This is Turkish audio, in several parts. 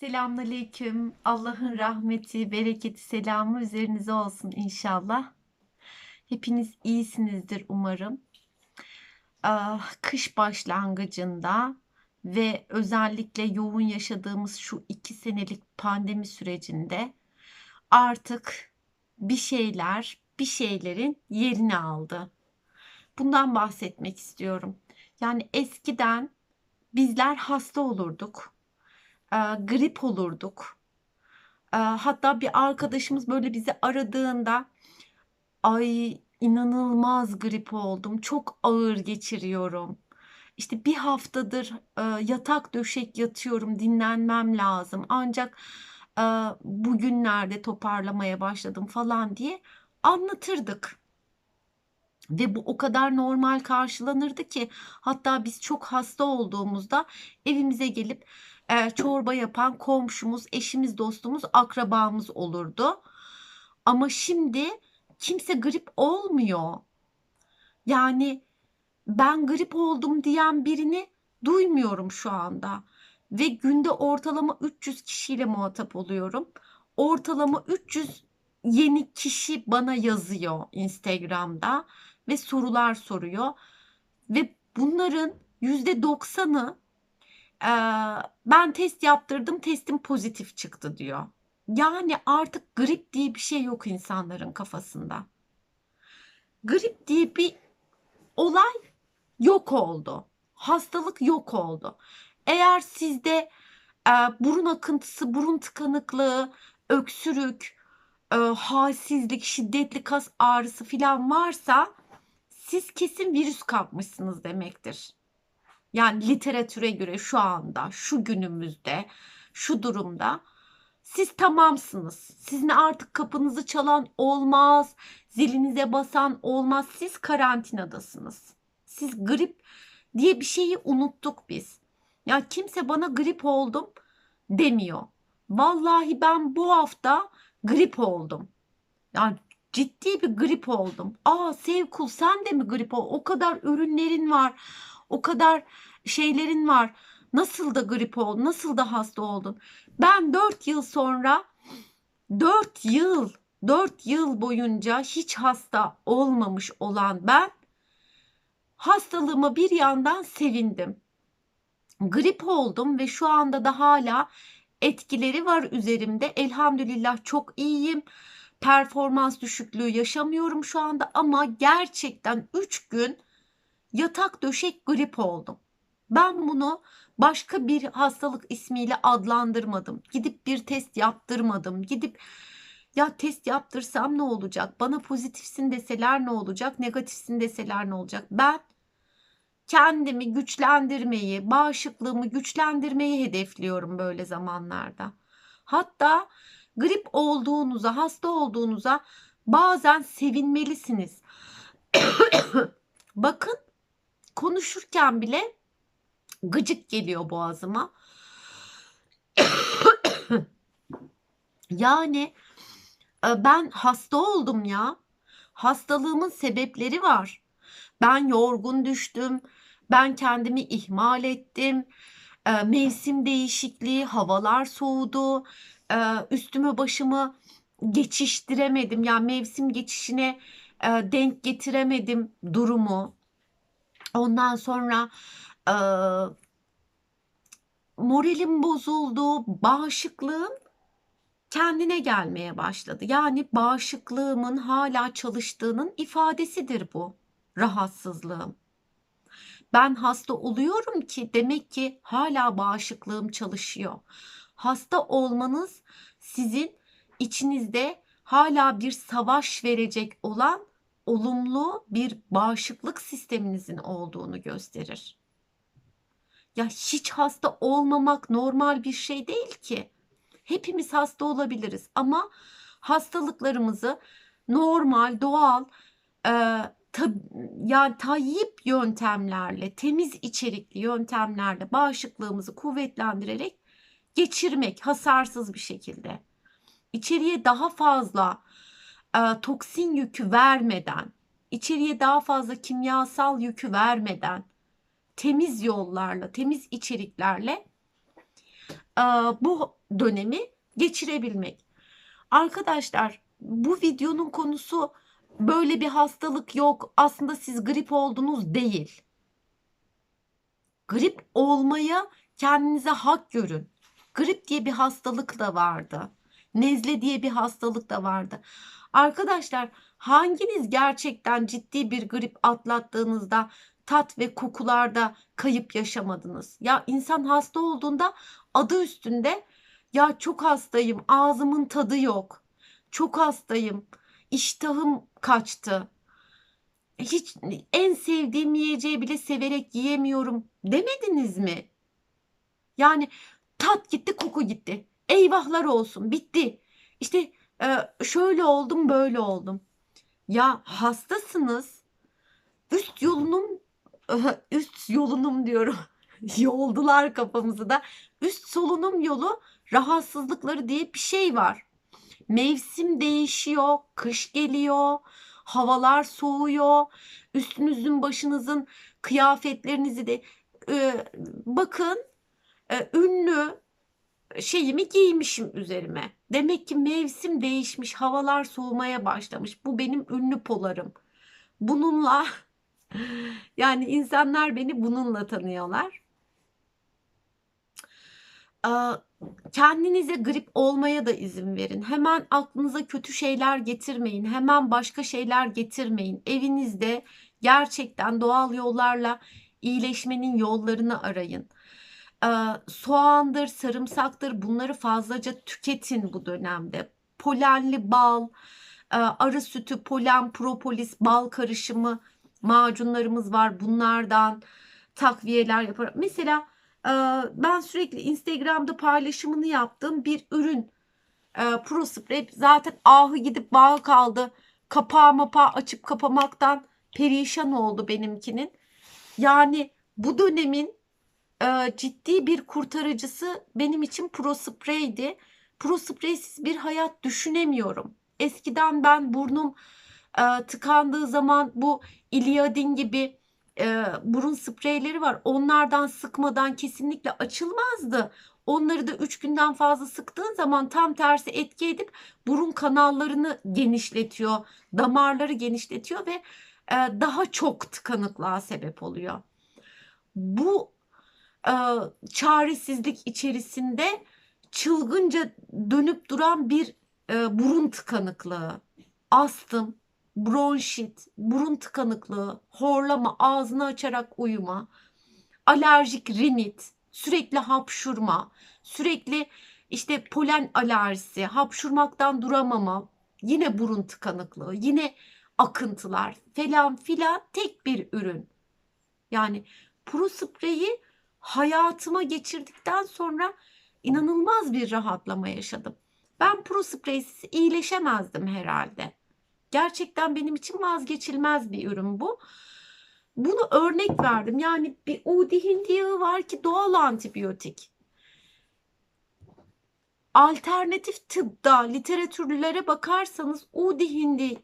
Selamünaleyküm. Allah'ın rahmeti, bereketi, selamı üzerinize olsun inşallah. Hepiniz iyisinizdir umarım. Ah, kış başlangıcında ve özellikle yoğun yaşadığımız şu iki senelik pandemi sürecinde artık bir şeyler bir şeylerin yerini aldı. Bundan bahsetmek istiyorum. Yani eskiden bizler hasta olurduk e, grip olurduk. E, hatta bir arkadaşımız böyle bizi aradığında ay inanılmaz grip oldum. Çok ağır geçiriyorum. İşte bir haftadır e, yatak döşek yatıyorum, dinlenmem lazım. Ancak bugünlerde toparlamaya başladım falan diye anlatırdık. Ve bu o kadar normal karşılanırdı ki hatta biz çok hasta olduğumuzda evimize gelip e, çorba yapan komşumuz, eşimiz, dostumuz, akrabamız olurdu. Ama şimdi kimse grip olmuyor. Yani ben grip oldum diyen birini duymuyorum şu anda. Ve günde ortalama 300 kişiyle muhatap oluyorum. Ortalama 300 yeni kişi bana yazıyor Instagram'da ve sorular soruyor. Ve bunların %90'ı ben test yaptırdım testim pozitif çıktı diyor. Yani artık grip diye bir şey yok insanların kafasında. Grip diye bir olay yok oldu. Hastalık yok oldu. Eğer sizde e, burun akıntısı, burun tıkanıklığı, öksürük, e, halsizlik, şiddetli kas ağrısı falan varsa siz kesin virüs kapmışsınız demektir. Yani literatüre göre şu anda, şu günümüzde, şu durumda siz tamamsınız. Sizin artık kapınızı çalan olmaz, zilinize basan olmaz. Siz karantinadasınız. Siz grip diye bir şeyi unuttuk biz. Ya kimse bana grip oldum demiyor. Vallahi ben bu hafta grip oldum. Yani ciddi bir grip oldum. Aa Sevkul sen de mi grip ol? O kadar ürünlerin var. O kadar şeylerin var. Nasıl da grip oldun? Nasıl da hasta oldun? Ben 4 yıl sonra 4 yıl 4 yıl boyunca hiç hasta olmamış olan ben hastalığıma bir yandan sevindim. Grip oldum ve şu anda da hala etkileri var üzerimde. Elhamdülillah çok iyiyim. Performans düşüklüğü yaşamıyorum şu anda ama gerçekten 3 gün yatak döşek grip oldum. Ben bunu başka bir hastalık ismiyle adlandırmadım. Gidip bir test yaptırmadım. Gidip ya test yaptırsam ne olacak? Bana pozitifsin deseler ne olacak? Negatifsin deseler ne olacak? Ben kendimi güçlendirmeyi, bağışıklığımı güçlendirmeyi hedefliyorum böyle zamanlarda. Hatta grip olduğunuza, hasta olduğunuza bazen sevinmelisiniz. Bakın konuşurken bile gıcık geliyor boğazıma. yani e, ben hasta oldum ya. Hastalığımın sebepleri var. Ben yorgun düştüm. Ben kendimi ihmal ettim. E, mevsim değişikliği, havalar soğudu. E, üstümü başımı geçiştiremedim. Yani mevsim geçişine denk getiremedim durumu. Ondan sonra e, moralim bozuldu, bağışıklığım kendine gelmeye başladı. Yani bağışıklığımın hala çalıştığının ifadesidir bu rahatsızlığım. Ben hasta oluyorum ki demek ki hala bağışıklığım çalışıyor. Hasta olmanız sizin içinizde hala bir savaş verecek olan olumlu bir bağışıklık sisteminizin olduğunu gösterir. Ya hiç hasta olmamak normal bir şey değil ki. Hepimiz hasta olabiliriz ama hastalıklarımızı normal, doğal, e, tab yani tayyip yöntemlerle, temiz içerikli yöntemlerle bağışıklığımızı kuvvetlendirerek geçirmek hasarsız bir şekilde. İçeriye daha fazla e, toksin yükü vermeden, içeriye daha fazla kimyasal yükü vermeden, temiz yollarla, temiz içeriklerle e, bu dönemi geçirebilmek. Arkadaşlar bu videonun konusu böyle bir hastalık yok. Aslında siz grip oldunuz değil. Grip olmaya kendinize hak görün. Grip diye bir hastalık da vardı. Nezle diye bir hastalık da vardı. Arkadaşlar hanginiz gerçekten ciddi bir grip atlattığınızda tat ve kokularda kayıp yaşamadınız? Ya insan hasta olduğunda adı üstünde ya çok hastayım, ağzımın tadı yok. Çok hastayım, iştahım kaçtı. Hiç en sevdiğim yiyeceği bile severek yiyemiyorum demediniz mi? Yani tat gitti, koku gitti. Eyvahlar olsun, bitti. İşte e, şöyle oldum, böyle oldum. Ya hastasınız. Üst yolunum üst yolunum diyorum. Yoldular kafamızı da. Üst solunum yolu rahatsızlıkları diye bir şey var. Mevsim değişiyor, kış geliyor, havalar soğuyor. Üstünüzün başınızın kıyafetlerinizi de e, bakın e, ünlü şeyimi giymişim üzerime. Demek ki mevsim değişmiş, havalar soğumaya başlamış. Bu benim ünlü polarım. Bununla yani insanlar beni bununla tanıyorlar. Kendinize grip olmaya da izin verin. Hemen aklınıza kötü şeyler getirmeyin. Hemen başka şeyler getirmeyin. Evinizde gerçekten doğal yollarla iyileşmenin yollarını arayın. Soğandır, sarımsaktır bunları fazlaca tüketin bu dönemde. Polenli bal, arı sütü, polen, propolis, bal karışımı macunlarımız var. Bunlardan takviyeler yaparak. Mesela ben sürekli Instagram'da paylaşımını yaptığım bir ürün Pro Spray zaten ahı gidip bağı kaldı. Kapağı mapağı açıp kapamaktan perişan oldu benimkinin. Yani bu dönemin ciddi bir kurtarıcısı benim için Pro Spray'di. Pro Spray'siz bir hayat düşünemiyorum. Eskiden ben burnum tıkandığı zaman bu Iliadin gibi e, burun spreyleri var. Onlardan sıkmadan kesinlikle açılmazdı. Onları da 3 günden fazla sıktığın zaman tam tersi etki edip burun kanallarını genişletiyor, damarları genişletiyor ve e, daha çok tıkanıklığa sebep oluyor. Bu e, çaresizlik içerisinde çılgınca dönüp duran bir e, burun tıkanıklığı, astım, bronşit, burun tıkanıklığı, horlama, ağzını açarak uyuma, alerjik rinit, sürekli hapşurma, sürekli işte polen alerjisi, hapşurmaktan duramama, yine burun tıkanıklığı, yine akıntılar falan filan tek bir ürün. Yani Pro Spray'i hayatıma geçirdikten sonra inanılmaz bir rahatlama yaşadım. Ben Pro Spray'siz iyileşemezdim herhalde. Gerçekten benim için vazgeçilmez bir ürün bu. Bunu örnek verdim. Yani bir udi hindi yağı var ki doğal antibiyotik. Alternatif tıbda literatürlere bakarsanız udi hindi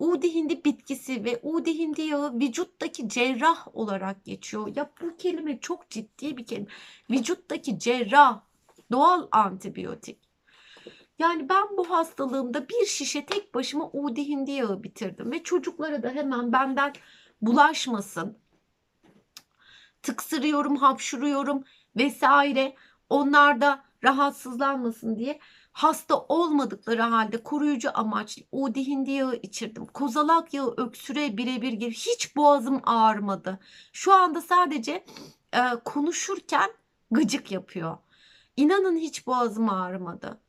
Udi hindi bitkisi ve udi hindi yağı vücuttaki cerrah olarak geçiyor. Ya bu kelime çok ciddi bir kelime. Vücuttaki cerrah, doğal antibiyotik. Yani ben bu hastalığımda bir şişe tek başıma udi hindi yağı bitirdim ve çocuklara da hemen benden bulaşmasın. Tıksırıyorum, hapşuruyorum vesaire. Onlar da rahatsızlanmasın diye hasta olmadıkları halde koruyucu amaçlı udi hindi yağı içirdim. Kozalak yağı öksüre birebir gibi hiç boğazım ağrımadı. Şu anda sadece e, konuşurken gıcık yapıyor. İnanın hiç boğazım ağrımadı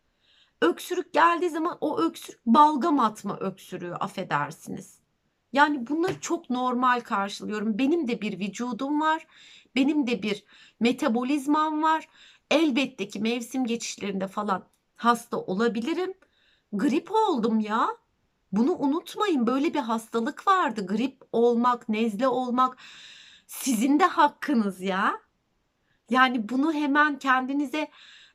öksürük geldiği zaman o öksürük balgam atma öksürüğü affedersiniz. Yani bunları çok normal karşılıyorum. Benim de bir vücudum var. Benim de bir metabolizmam var. Elbette ki mevsim geçişlerinde falan hasta olabilirim. Grip oldum ya. Bunu unutmayın. Böyle bir hastalık vardı. Grip olmak, nezle olmak sizin de hakkınız ya. Yani bunu hemen kendinize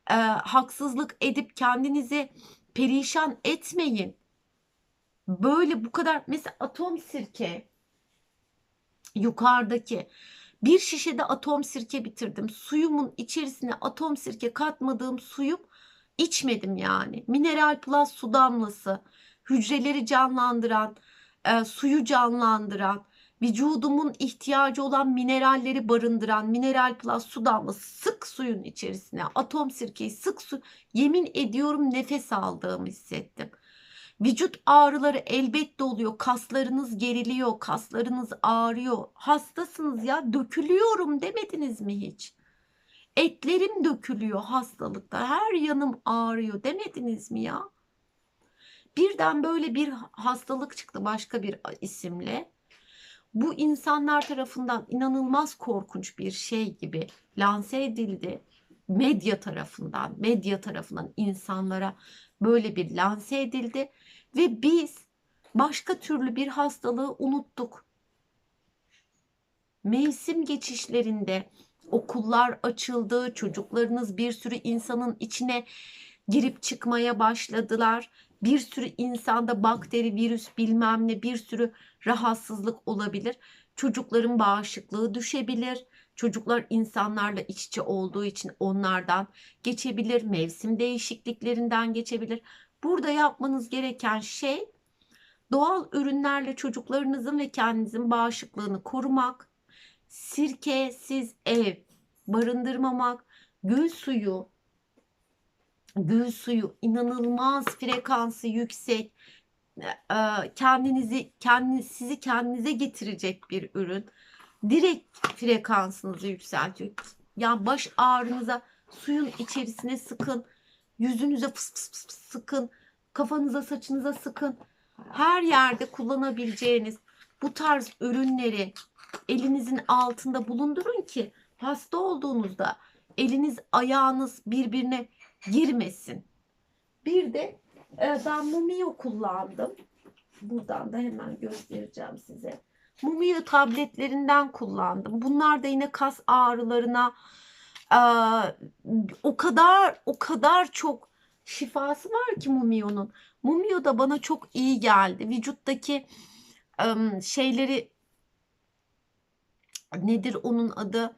e, haksızlık edip kendinizi perişan etmeyin. Böyle bu kadar mesela atom sirke yukarıdaki Bir şişede atom sirke bitirdim. Suyumun içerisine atom sirke katmadığım suyum içmedim yani. Mineral Plus su damlası, hücreleri canlandıran, e, suyu canlandıran, vücudumun ihtiyacı olan mineralleri barındıran Mineral Plus su damlası sık suyun içerisine atom sirkeyi sık su yemin ediyorum nefes aldığımı hissettim. Vücut ağrıları elbette oluyor. Kaslarınız geriliyor, kaslarınız ağrıyor. Hastasınız ya, dökülüyorum demediniz mi hiç? Etlerim dökülüyor hastalıkta. Her yanım ağrıyor demediniz mi ya? Birden böyle bir hastalık çıktı başka bir isimle. Bu insanlar tarafından inanılmaz korkunç bir şey gibi lanse edildi. Medya tarafından, medya tarafından insanlara böyle bir lanse edildi ve biz başka türlü bir hastalığı unuttuk. Mevsim geçişlerinde okullar açıldı, çocuklarınız bir sürü insanın içine girip çıkmaya başladılar. Bir sürü insanda bakteri, virüs bilmem ne bir sürü rahatsızlık olabilir. Çocukların bağışıklığı düşebilir. Çocuklar insanlarla iç içe olduğu için onlardan geçebilir. Mevsim değişikliklerinden geçebilir. Burada yapmanız gereken şey doğal ürünlerle çocuklarınızın ve kendinizin bağışıklığını korumak, sirkesiz ev barındırmamak, gül suyu, gül suyu inanılmaz frekansı yüksek, kendinizi kendiniz sizi kendinize getirecek bir ürün. Direkt frekansınızı yükseltiyor. Yani baş ağrınıza suyun içerisine sıkın. Yüzünüze fıs fıs fıs sıkın. Kafanıza saçınıza sıkın. Her yerde kullanabileceğiniz bu tarz ürünleri elinizin altında bulundurun ki hasta olduğunuzda eliniz ayağınız birbirine girmesin. Bir de e, ben Mumio kullandım. Buradan da hemen göstereceğim size. Mumio tabletlerinden kullandım. Bunlar da yine kas ağrılarına e, o kadar o kadar çok şifası var ki Mumio'nun. Mumio da bana çok iyi geldi. Vücuttaki e, şeyleri nedir onun adı?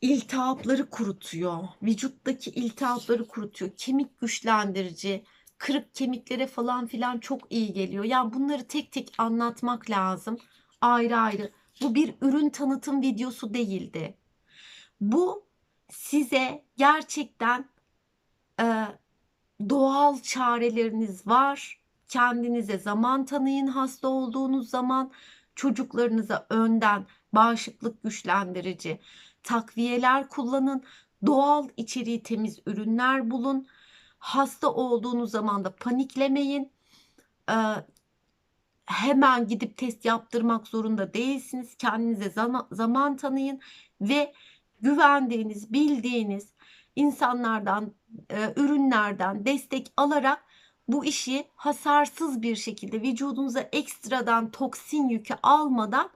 İltihapları kurutuyor. Vücuttaki iltihapları kurutuyor. Kemik güçlendirici, kırık kemiklere falan filan çok iyi geliyor. Yani bunları tek tek anlatmak lazım. Ayrı ayrı. Bu bir ürün tanıtım videosu değildi. Bu size gerçekten e, doğal çareleriniz var. Kendinize zaman tanıyın hasta olduğunuz zaman çocuklarınıza önden bağışıklık güçlendirici takviyeler kullanın, doğal içeriği temiz ürünler bulun. Hasta olduğunuz zaman da paniklemeyin. Ee, hemen gidip test yaptırmak zorunda değilsiniz. Kendinize zaman, zaman tanıyın ve güvendiğiniz, bildiğiniz insanlardan, e, ürünlerden destek alarak bu işi hasarsız bir şekilde vücudunuza ekstradan toksin yükü almadan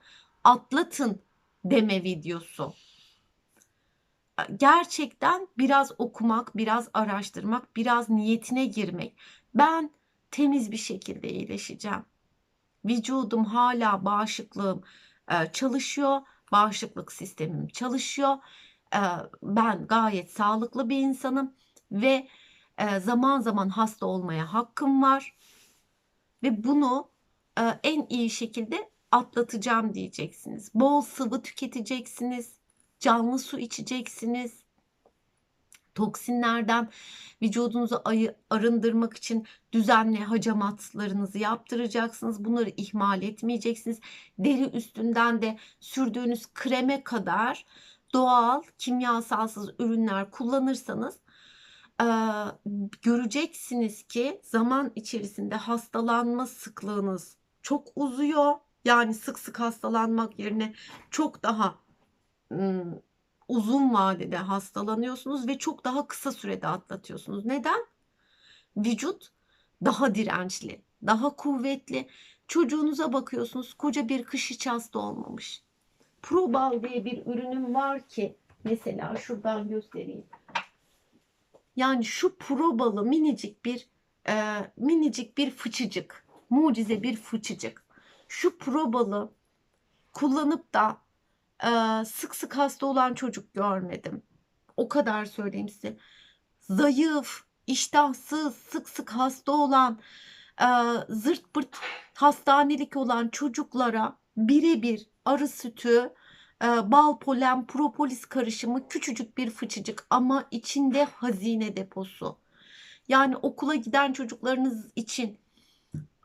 atlatın deme videosu gerçekten biraz okumak, biraz araştırmak, biraz niyetine girmek. Ben temiz bir şekilde iyileşeceğim. Vücudum hala bağışıklığım çalışıyor. Bağışıklık sistemim çalışıyor. Ben gayet sağlıklı bir insanım ve zaman zaman hasta olmaya hakkım var. Ve bunu en iyi şekilde atlatacağım diyeceksiniz. Bol sıvı tüketeceksiniz canlı su içeceksiniz. Toksinlerden vücudunuzu arındırmak için düzenli hacamatlarınızı yaptıracaksınız. Bunları ihmal etmeyeceksiniz. Deri üstünden de sürdüğünüz kreme kadar doğal, kimyasalsız ürünler kullanırsanız göreceksiniz ki zaman içerisinde hastalanma sıklığınız çok uzuyor. Yani sık sık hastalanmak yerine çok daha uzun vadede hastalanıyorsunuz ve çok daha kısa sürede atlatıyorsunuz. Neden? Vücut daha dirençli, daha kuvvetli. Çocuğunuza bakıyorsunuz koca bir kış hiç hasta olmamış. Probal diye bir ürünüm var ki mesela şuradan göstereyim. Yani şu probalı minicik bir e, minicik bir fıçıcık, mucize bir fıçıcık. Şu probalı kullanıp da sık sık hasta olan çocuk görmedim. O kadar söyleyeyim size. Zayıf, iştahsız, sık sık hasta olan, zırt pırt hastanelik olan çocuklara bire bir arı sütü, bal, polen, propolis karışımı küçücük bir fıçıcık ama içinde hazine deposu. Yani okula giden çocuklarınız için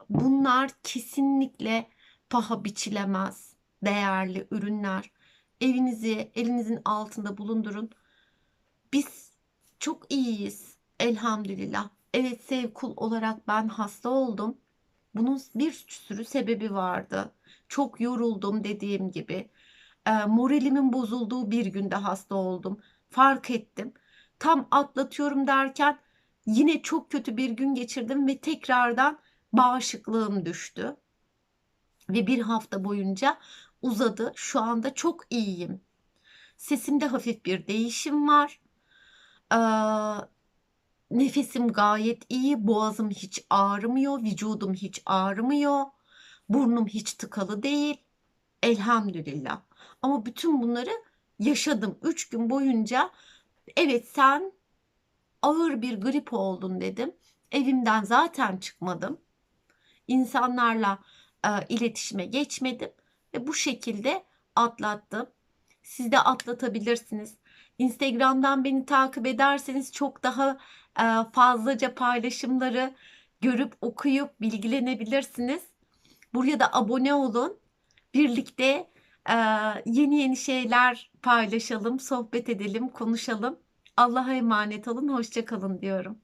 bunlar kesinlikle paha biçilemez değerli ürünler. Evinizi elinizin altında bulundurun. Biz çok iyiyiz elhamdülillah. Evet Sevkul olarak ben hasta oldum. Bunun bir sürü sebebi vardı. Çok yoruldum dediğim gibi. Eee, moralimin bozulduğu bir günde hasta oldum. Fark ettim. Tam atlatıyorum derken yine çok kötü bir gün geçirdim ve tekrardan bağışıklığım düştü. Ve bir hafta boyunca uzadı. Şu anda çok iyiyim. Sesimde hafif bir değişim var. Eee, nefesim gayet iyi. Boğazım hiç ağrımıyor. Vücudum hiç ağrımıyor. Burnum hiç tıkalı değil. Elhamdülillah. Ama bütün bunları yaşadım. 3 gün boyunca evet sen ağır bir grip oldun dedim. Evimden zaten çıkmadım. İnsanlarla e, iletişime geçmedim ve bu şekilde atlattım. Siz de atlatabilirsiniz. Instagram'dan beni takip ederseniz çok daha e, fazlaca paylaşımları görüp okuyup bilgilenebilirsiniz. Buraya da abone olun. Birlikte e, yeni yeni şeyler paylaşalım, sohbet edelim, konuşalım. Allah'a emanet olun, hoşça kalın diyorum.